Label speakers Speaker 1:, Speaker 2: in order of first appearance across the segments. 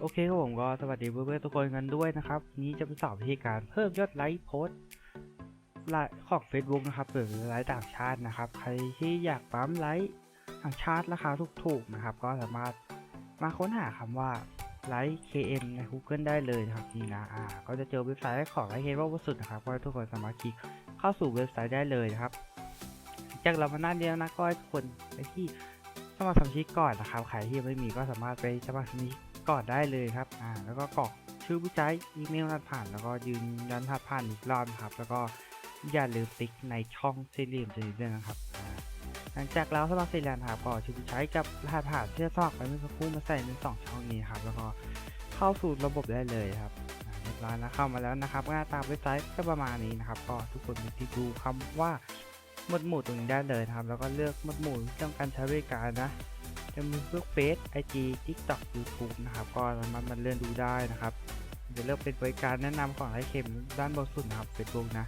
Speaker 1: โอเคครับผมก็สวัสดีเพื่อนๆทุกคนกันด้วยนะครับ นี้จะมาสอนวิธีการเพิ่มยอดไลค์โพสไลค์ของ Facebook นะครับหรือไลค์ต่างชาตินะครับ ใครที่อยากปั๊มไลค์ต่างชาติราคาถูกๆนะครับ ก็สามารถมาค้นหาคำว่าไลค์ KM ใน Google ได้เลยนะครับนี่นะอ่าก็จะเจอเว็บไซต์ของไลค์ KM ว่าสุดนะครับก็ทุกคนสามารถคลิกเข้าสู่เว็บไซต์ได้เลยนะครับ จากเรามาหน้าเดียวนะก็ทุกคนไปที่สมัครสมาชิกก่อนนะครับใครที่ยังไม่มีก็สามารถไปสมัครสมาชิก ก่อนได้เลยครับ อ่า แล้วก็กรอกชื่อผู้ใช้อีเมลรหัสผ่าน แล้วก็ยืนยันรหัสผ่านอีกรอบนะครับ แล้วก็อย่าลืมติ๊กในช่องสี่เหลี่ยมสีด้วยนะครับหลังจากเราสมัครเสร็จแล้วครับก็ชื่อผู้ใช้กับรหัสผ่านที่จะสมัครไปเมื่อสักครู่มาใส่ในสองช่องนี้ครับ แล้วก็เข้าสู่ระบบได้เลยครับเรียบร้อยนะเข้ามาแล้วนะครับหน้าตามเว็บไซต์ก็ประมาณนี้นะครับ ก็ทุกคนมีที่ดูคำว่าหมวดหมู่ตรงนี้ได้เลยครับ แล้วก็เลือกหมวดหมู่เรื่องการใช้บริการนะ จะมีพวกเฟซไอจีทิกต็อกยูทูบนะครับก็สามารถมันเลื่อนดูได้นะครับจะเลือกเป็นบริการแนะนำของไอเข็มด้านบนสุดนะครับเฟซบุ๊กนะ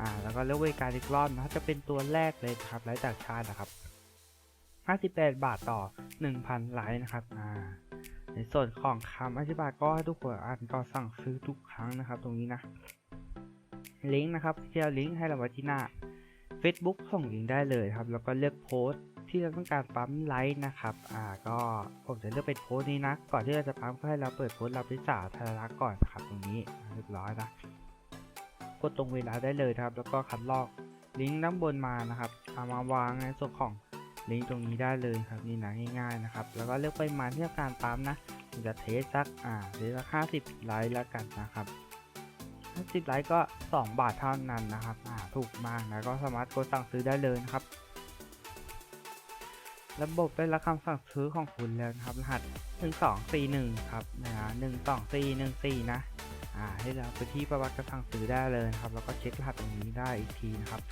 Speaker 1: อ่าแล้วก็เลือกบริการอีกรอบนะจะเป็นตัวแรกเลยนะครับไลค์จากชาตินะครับ58 บาทต่อ 1,000 ไลค์นะครับอ่าในส่วนของคำอธิบายก็ให้ทุกคนอ่านก็สั่งซื้อทุกครั้งนะครับ ตรงนี้นะลิงก์นะครับที่เราลิงก์ให้เราไว้ที่หน้า Facebook ส่งลิงก์ได้เลยครับ แล้วก็เลือกโพสต์ ที่เราต้องการปั๊มไลค์นะครับ อ่า ก็ผมจะเลือกเป็นโพสต์นี้นะ ก่อนที่เราจะปั๊มก็ให้เราเปิดโพสต์เราเป็นสาธารณะก่อนนะครับ ตรงนี้เรียบร้อยนะ กดตรงเวลาได้เลยครับ แล้วก็คัดลอกลิงก์ด้านบนมานะครับ เอามาวางในส่วนของลิงก์ตรงนี้ได้เลยครับนี่นะง่ายๆนะครับ แล้วก็เลือกปริมาณที่ต้องการปั๊มนะผมจะเทสสัก อ่าเทสสักห้าสิบไลค์แล้วกันนะครับ50ไลค์ก็ 2 บาทเท่านั้นนะครับ อ่า ถูกมากนะ ก็สามารถกดสั่งซื้อได้เลยนะครับ ระบบได้รับคำสั่งซื้อของคุณแล้วนะครับ รหัส 1241 ครับนะฮะ12414 นะอ่าให้เราไปที่ประวัติการสั่งซื้อได้เลยครับ แล้วก็เช็ครหัสตรงนี้ได้อีกทีนะครับ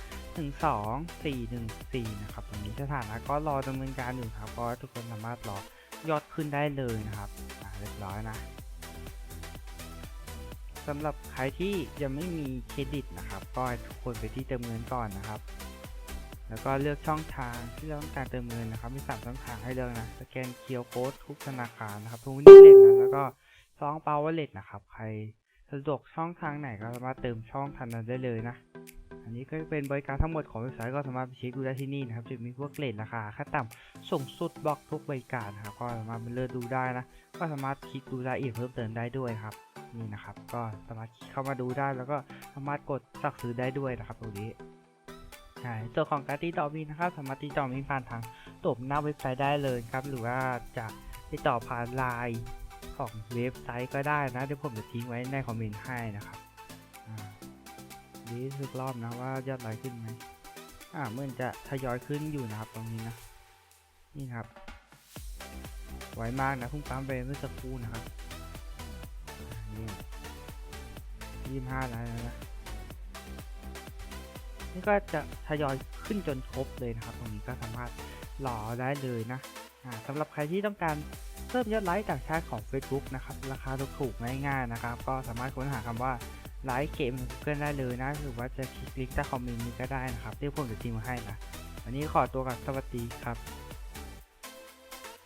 Speaker 1: 12414 นะครับตรงนี้สถานะก็รอดำเนินการอยู่ครับก็ทุกคนสามารถรอยอดขึ้นได้เลยนะครับอ่าเรียบร้อยนะสำหรับใครที่ยังไม่มีเครดิตนะครับ ก็ทุกคนไปที่เติมเงินก่อนนะครับ แล้วก็เลือกช่องทางที่เราต้องการเติมเงินนะครับ มีสามช่องทางให้เลือกนะ สแกนเคียร์โค้ดทุกธนาคารนะครับทุกนิเล็ตนะแล้วก็ซองเปาวเล็ตนะครับ ใครสะดวกช่องทางไหนก็สามารถเติมช่องทางนั้นได้เลยนะ อันนี้ก็เป็นบริการทั้งหมดของเว็บไซต์ก็สามารถไปเช็คดูได้ที่นี่นะครับ จะมีพวกเรทราคาค่าต่ำสูงสุดบล็อกทุกบริการนะครับ ก็สามารถไปเลือกดูได้นะ ก็สามารถคลิกดูรายละเอียดเพิ่มเติมได้ด้วยครับ นี่นะครับ ก็สามารถเข้ามาดูได้แล้วก็สามารถกดสั่งซื้อได้ด้วยนะครับตรงนี้ ใช่ส่วนของการติดต่อมีนะครับสามารถติดต่อมีผ่านทางตัวหน้าเว็บไซต์ได้เลยครับ หรือว่าจะติดต่อผ่านไลน์ของเว็บไซต์ก็ได้นะเดี๋ยวผมจะทิ้งไว้ในคอมเมนต์ให้นะครับดีสึกรอบนะว่ายอดไลค์ขึ้นไหมอ่าเมื่อนจะทยอยขึ้นอยู่นะครับตรงนี้นะนี่ครับไวมากนะพุ่งปั๊มไปเมื่อสักครู่นะครับนี่ยี่ห้าแล้วนะ ก็จะทยอยขึ้นจนครบเลยนะครับ ตรงนี้ก็สามารถหล่อได้เลยนะสำหรับใครที่ต้องการเพิ่มยอดไลค์ต่างชาติของ Facebook นะครับ ราคาถูกๆง่ายๆนะครับ ก็สามารถค้นหาคำว่าไลค์เกมเพื่อนได้เลยนะ หรือว่าจะคลิกลิงก์ใต้คอมเมนต์นี้ก็ได้นะครับที่ผมจะทิ้งไว้ให้นะ วันนี้ขอตัวกับสวัสดีครับ